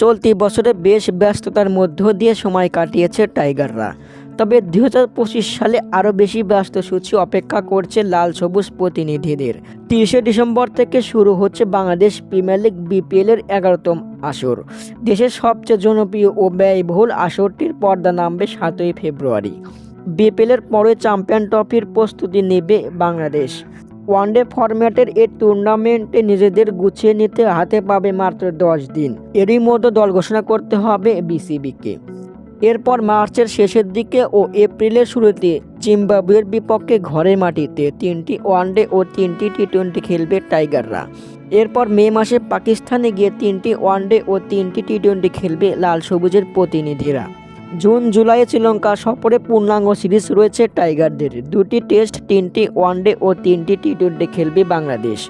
চলতি বছরে বেশ ব্যস্ততার মধ্য দিয়ে সময় কাটিয়েছে টাইগাররা। তবে দু হাজার পঁচিশ সালে আরও বেশি ব্যস্ত সূচি অপেক্ষা করছে লাল সবুজ প্রতিনিধিদের। তিরিশে ডিসেম্বর থেকে শুরু হচ্ছে বাংলাদেশ প্রিমিয়ার লিগ বিপিএলের এগারোতম আসর। দেশের সবচেয়ে জনপ্রিয় ও ব্যয়বহুল আসরটির পর্দা নামবে সাতই ফেব্রুয়ারি। বিপিএলের পরে চ্যাম্পিয়ন ট্রফির প্রস্তুতি নেবে বাংলাদেশ। ওয়ানডে ফরম্যাটের এই টুর্নামেন্টে নিজেদের গুছিয়ে নিতে হাতে পাবে মাত্র দশ দিন। এরই মধ্যে দল ঘোষণা করতে হবে বিসিবিকে। এরপর মার্চের শেষের দিকে ও এপ্রিলের শুরুতে জিম্বাবুয়ের বিপক্ষে ঘরের মাটিতে তিনটি ওয়ানডে ও তিনটি টি টোয়েন্টি খেলবে টাইগাররা। এরপর মে মাসে পাকিস্তানে গিয়ে তিনটি ওয়ানডে ও তিনটি টি টোয়েন্টি খেলবে লাল সবুজের প্রতিনিধিরা। জুন, জুলাই শ্রীলঙ্কা সফরে পূর্ণাঙ্গ সিরিজ রয়েছে টাইগারদের। দুটি টেস্ট, তিনটি ওয়ানডে ও তিনটি টি টোয়েন্টি খেলবে বাংলাদেশ।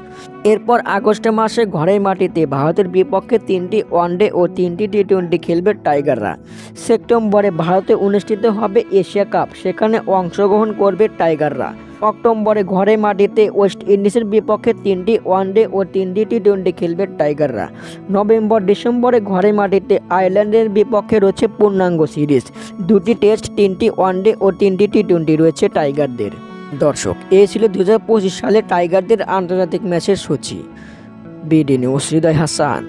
এরপর আগস্ট মাসে ঘরের মাটিতে ভারতের বিপক্ষে তিনটি ওয়ানডে ও তিনটি টি টোয়েন্টি খেলবে টাইগাররা। সেপ্টেম্বরে ভারতে অনুষ্ঠিত হবে এশিয়া কাপ। সেখানে অংশগ্রহণ করবে টাইগাররা। অক্টোবরে ঘরে মাটিতে ওয়েস্ট ইন্ডিজের বিপক্ষে তিনটি ওয়ানডে ও তিনটি টি টোয়েন্টি খেলবে টাইগাররা। নভেম্বর, ডিসেম্বরে ঘরে মাটিতে আয়ারল্যান্ডের বিপক্ষে রয়েছে পূর্ণাঙ্গ সিরিজ। দুটি টেস্ট, তিনটি ওয়ানডে ও তিনটি টি টোয়েন্টি রয়েছে টাইগারদের। দর্শক এ ছিল দু হাজার পঁচিশ সালে টাইগারদের আন্তর্জাতিক ম্যাচের সূচি। BD news, Hridoy Hasan.